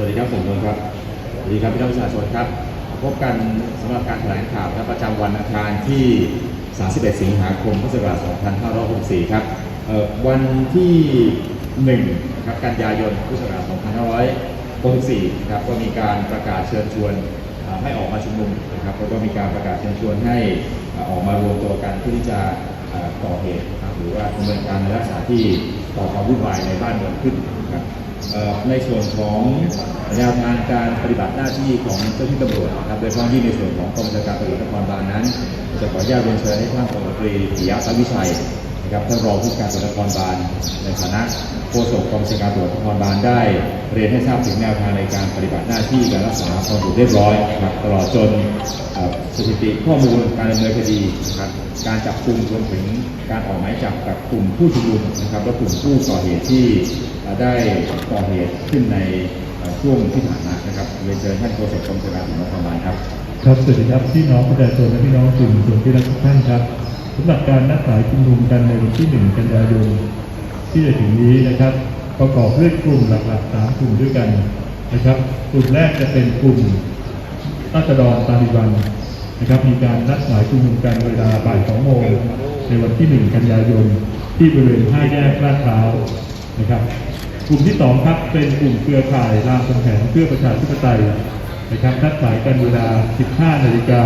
วัสดีครับผมนนท์ครับ สวัสดีครับพี่น้องประชาชนครับ พบกันสำหรับการแถลงข่าวประจำวันอังคารที่ 31 สิงหาคมพุทธศักราช 2564 ครับเออวันที่1นะครับกันยายนพุทธศักราช 2564ครับก็มีการประกาศเชิญชวนให้ออกมาชุมนุมนะครับแล้วก็มีการประกาศเชิญชวนให้ออกมารวมตัวกันเพื่อที่จะอ่าก่อเหตุหรือว่าดำเนินการในลักษณะที่ก่อความวุ่นวายในบ้านเมืองขึ้นนะครับ ในส่วนของแนวทางการปฏิบัติหน้าที่ของเจ้าหน้าที่ตำรวจนะครับโดยเฉพาะยิ่ในส่วนของกองบัญชาการตำรวจนครบาลนั้น จะขออนุญาตเรียนเชิญให้ท่านพลตรีปิยะสัวิชัยนะครับท่านรองผู้การตำรวจนครบาลในฐานะโฆษกกองบัญชาการตำรวจนครบาลได้ เรียนให้ทราบถึงแนวทางในการปฏิบัติหน้าที่การรักษาความสงบเรียบร้อยนะครับตลอดจนสถิติข้อมูลการดำเนินคดีนะครับการจับกลุ่มรวมถึงการออกหมายจับกับกลุ่มผู้ชุมนุมนะครับและกลุ่มผู้ก่อเหตุที่ ได้ก่อเหตุขึ้นในช่วงที่ผ่านมานะครับเรียนเชิญท่านโฆษกกรมการถึงนครบาลครับ ครับสวัสดีครับพี่น้องประชาชนและพี่น้องกลุ่มชนที่รักทุกท่านครับสำหรับการนัดหมายชุมนุมกันในวันที่ 1 กันยายนที่จะถึงนี้นะครับ ประกอบด้วยกลุ่มหลักๆสามกลุ่มด้วยกันนะครับ กลุ่มแรกจะเป็นกลุ่มราษฎรตาลิบันนะครับมีการนัดหมายชุมนุมกันเวลาบ่ายสองโมงในวันที่ 1 กันยายนที่บริเวณห้าแยกลาดพร้าวนะครับ กลุ่มที่สองครับเป็นกลุ่มเครือข่ายรามคำแหงเพื่อประชาธิปไตยนะครับนัดหมายกันเวลา 15 นาฬิกา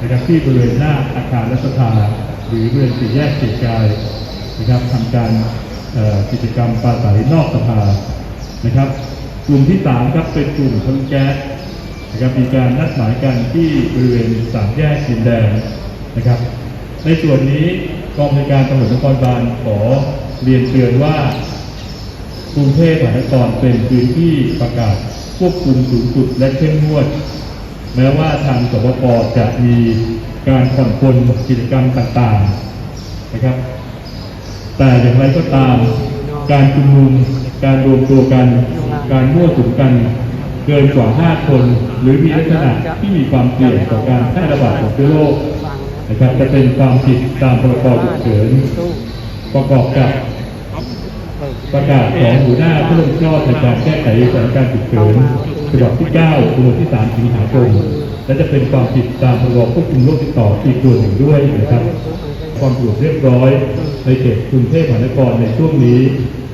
นะครับที่บริเวณหน้าอาคารรัฐสภาหรือบริเวณสี่แยกเกียรกายนะครับทำการกิจกรรมปราศัยนอกสภานะครับ กลุ่มที่สามครับเป็นกลุ่มทนแก๊สนะครับมีการนัดหมายกันที่บริเวณสามแยกดินแดงนะครับ ในส่วนนี้กองบริการตำรวจนครบาลขอเรียนเตือนว่า กรุงเทพมหานครเป็นพื้นที่ประกาศควบคุมสูงสุดและเข้มงวด แม้ว่าทางสบปจะมีการผ่อนปลนกิจกรรมต่างๆนะครับ แต่อย่างไรก็ตาม การชุมนุมการรวมตัวกัน การมั่วสุมกัน เกินกว่า 5 คน หรือมีลักษณะที่มีความเสี่ยงต่อการแพร่ระบาดของเชื้อโรคนะครับจะเป็นความผิดตามพรกฉุกเฉินประกอบกับ ประกาศของหัวหน้าผู้รับผิดชอบในการแก้ไขสถานการณ์ฉุกเฉินฉบับที่9ตัวที่ 3 สิงหาคม และจะเป็นความผิดตามพรบควบคุมโรคติดต่ออีกตัวหนึ่งด้วยนะครับ ความสงบเรียบร้อยในเขตกรุงเทพมหานครในช่วงนี้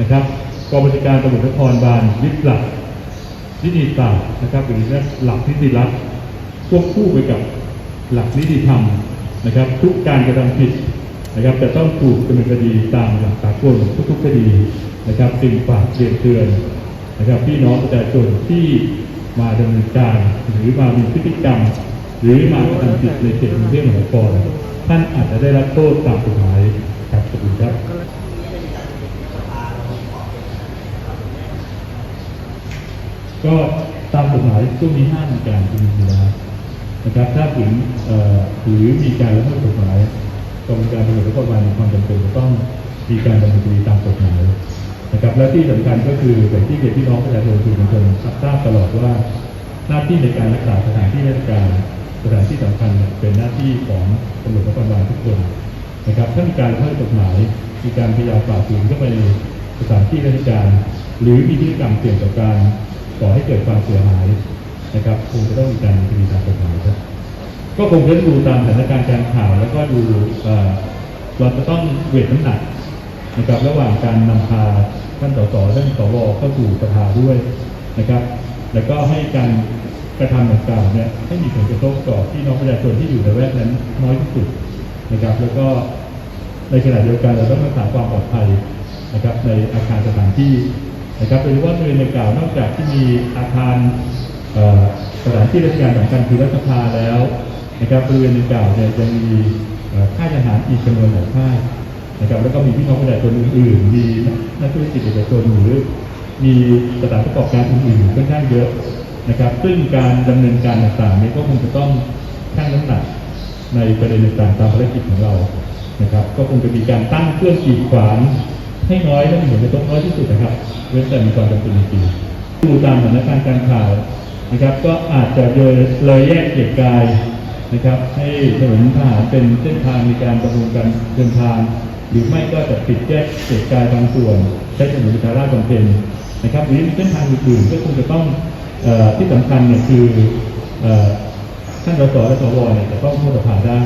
นะครับกองบัญชาการตำรวจนครบาลยึดหลักนิติศาสตร์นะครับหรือหลักนิติรัฐควบคู่ไปกับหลักนิติธรรมนะครับ ทุกการกระทำผิด นะครับจะต้องถูกดำเนินคดีตามหลักสากลทุกๆคดีนะครับจึงฝากเรียนเตือนนะครับพี่น้องประชาชนที่มาดำเนินการหรือมามีพฤติกรรม หรือมากระทำผิดในเขตกรุงเทพมหานครท่านอาจจะได้รับโทษตามกฎหมายครับขอบคุณครับก็ตามกฎหมายช่วงนี้ห้ามการชุมนุมอยู่แล้วนะครับ ถ้าถึงหรือมีการละเมิดกฎหมาย กรมการตำรวจนครบาลมีความจำเป็นจะต้องมีการดำเนินคดีตามกฎหมายนะครับและที่สำคัญก็คืออย่างที่เรียนพี่น้องประชาชนสื่อมวลชนทราบตลอดว่าหน้าที่ในการรักษาสถานที่ราชการสถานที่สำคัญเป็นหน้าที่ของตำรวจนครบาลทุกคนนะครับถ้ามีการเมิดกฎหมายมีการพยายามฝ่าฝืนเข้าไปในสถานที่ราชการ หรือมีพฤติกรรมเสี่ยงต่อการก่อให้เกิดความเสียหายนะครับคงจะต้องมีการดำเนินคดีตามกฎหมายครับ ก็คงจะดูตามสถานการณ์การข่าวแล้วก็ดูเราจะต้องเวทน้ำหนักนะครับระหว่างการนำพาท่านสสท่านสวเข้าสู่สภาด้วยนะครับ แล้วก็ให้การกระทำต่างๆเนี่ยให้มีผลกระทบต่อพี่น้องประชาชนที่อยู่ในแวกนั้นน้อยที่สุดนะครับ แล้วก็ในขณะเดียวกันเราต้องรักษาความปลอดภัยนะครับ ในอาคารสถานที่นะครับโดยเฉพาะบริเวณดังกล่าวนอกจากที่มีอาคารสถานที่ราชการสำคัญคือรัฐสภาแล้ว นะครับบริเวณดังกล่าวเนี่ยยังมีค่ายทหารอีกจำนวนหลายค่ายนะครับแล้วก็มีพี่น้องประชาชนอื่นๆ มีนักธุรกิจเอกชนหรือมีสถานประกอบการอื่นๆค่อนข้างเยอะนะครับ ซึ่งการดำเนินการต่างๆนี้ก็คงจะต้องชั่งน้ำหนักในประเด็นต่างๆตามภารกิจของเรานะครับ ก็คงจะมีการตั้งเครื่องกีดขวางให้น้อยและมีผลกระทบน้อยที่สุดนะครับเว้นแต่มีความจำเป็นจริงดูตามสถานการณ์การข่าวนะครับ ก็อาจจะเลยเลยแยกเกียรกาย นะครับ ให้ถนนทหารเป็นเส้นทางในการดำเนินการเดินทาง หรือไม่ก็จะปิดแยกเกียรติกายบางส่วน ใช้ถนนประชาราชบำเพ็ญนะครับหรือเส้นทางอื่นๆก็คงจะต้องอที่สำคัญเนี่ยคืออท่านสสและสวเนี่ยจะต้องเข้าสภาได้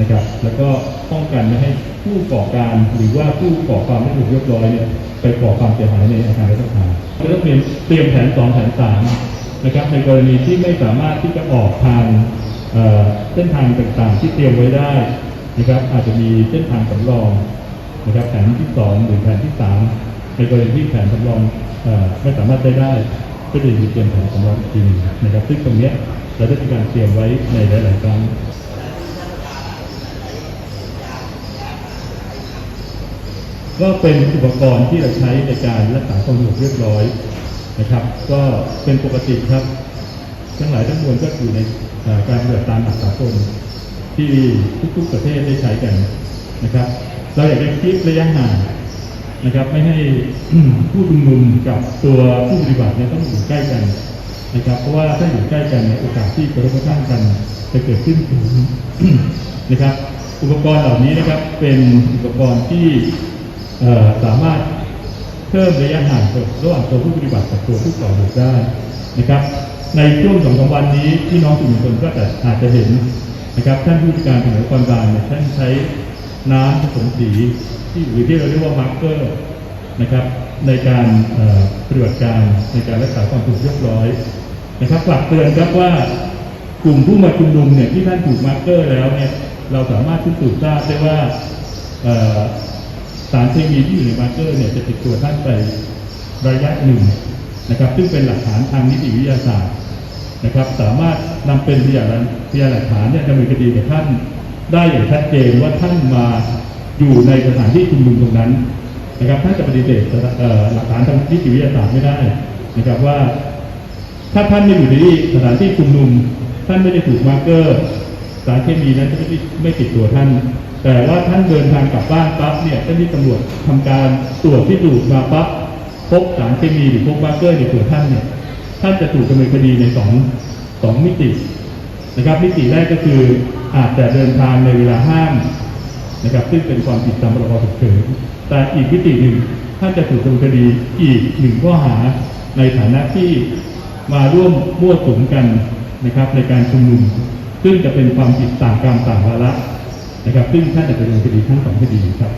นะครับ แล้วก็ป้องกันไม่ให้ผู้ก่อการหรือว่าผู้ก่อความไม่ถูกเรียบร้อยเนี่ยไปก่อความเสียหายในอาคารรัฐสภาก็ต้องเตรียมเตรียมแผนสองแผนสามนะครับในกรณีที่ไม่สามารถที่จะออกทาง เส้นทางต่างๆที่เตรียมไว้ได้นะครับอาจจะมีเส้นทางสำรองนะครับแผนที่สองหรือแผนที่สามในกรณีที่แผนสำรองไม่สามารถใช้ได้ก็จะมีเตรียมแผนสำรองอีกทีนึงนะครับซึ่งตรงนี้เราได้มีการเตรียมไว้ในหลาย ๆ ครั้งก็เป็นอุปกรณ์ที่เราใช้ในการรักษาความสงบเรียบร้อยนะครับ ก็เป็นปกติครับ ทั้งหลายทั้งมวลก็อยู่ใน การปฏิบัติตามหลักสากลที่ทุกๆประเทศได้ใช้กันนะครับ เราอยากจะคิดระยะห่างนะครับ ไม่ให้ผู้ชุมนุมกับตัวผู้ปฏิบัติเนี่ยต้องอยู่ใกล้กันนะครับ เพราะว่าถ้าอยู่ใกล้กันเนี่ยโอกาสที่กระทบกระทั่งกันจะเกิดขึ้นสูงนะครับ อุปกรณ์เหล่านี้นะครับเป็นอุปกรณ์ที่สามารถเพิ่มระยะห่างระหว่างตัวผู้ปฏิบัติกับตัวผู้ก่อเหตุได้นะครับ ในช่วงสองสามวันนี้พี่น้องสื่อมวลชนก็จะอาจจะเห็นนะครับท่านผู้จัดการตำรวจนครบาลเนี่ยท่านใช้น้ำผสมสีที่หรือที่เราเรียกว่ามาร์กเกอร์นะครับในการปฏิบัติการในการรักษาความสงบเรียบร้อยนะครับฝากเตือนครับว่ากลุ่มผู้มาชุมนุมเนี่ยที่ท่านถูกมาร์กเกอร์แล้วเนี่ยเราสามารถพิสูจน์ทราบได้ว่าสารเคมีที่อยู่ในมาร์กเกอร์เนี่ยจะติดตัวท่านไประยะหนึ่งนะครับซึ่งเป็นหลักฐานทางนิติวิทยาศาสตร์ นะครับ สามารถนำเป็นพยานพยานหลักฐานเนี่ยดำเนินคดีกับท่าน ได้อย่างชัดเจนว่าท่านมาอยู่ในสถานที่ชุมนุมตรงนั้นนะครับท่านจะปฏิเสธหลักฐานทางนิติวิทยาศาสตร์ไม่ได้นะครับว่า ถ้าท่านไม่อยู่ในที่สถานที่ชุมนุม ท่านไม่ได้ถูกมาร์เกอร์สารเคมีนั้นไม่ไม่ติดตัวท่าน แต่ว่าท่านเดินทางกลับบ้านปั๊บเนี่ยเจ้าหน้าที่ตำรวจทำการตรวจพิสูจน์มาปั๊บพบสารเคมีหรือพบมาร์เกอร์ในตัวท่านเนี่ย ท่านจะถูกดำเนินคดีในสองสองมิตินะครับมิติแรกก็คืออาจจะเดินทางในเวลาห้ามนะครับซึ่งเป็นความผิดตามพรบฉุกเฉินแต่อีกมิติหนึ่งท่านจะถูกดำเนินคดีอีกหนึ่งข้อหาในฐานะที่มาร่วมมั่วสุมกันนะครับในการชุมนุม ซึ่งจะเป็นความผิดต่างกรรมต่างวาระนะครับ ซึ่งท่านจะดำเนินคดีทั้งสองคดีครับ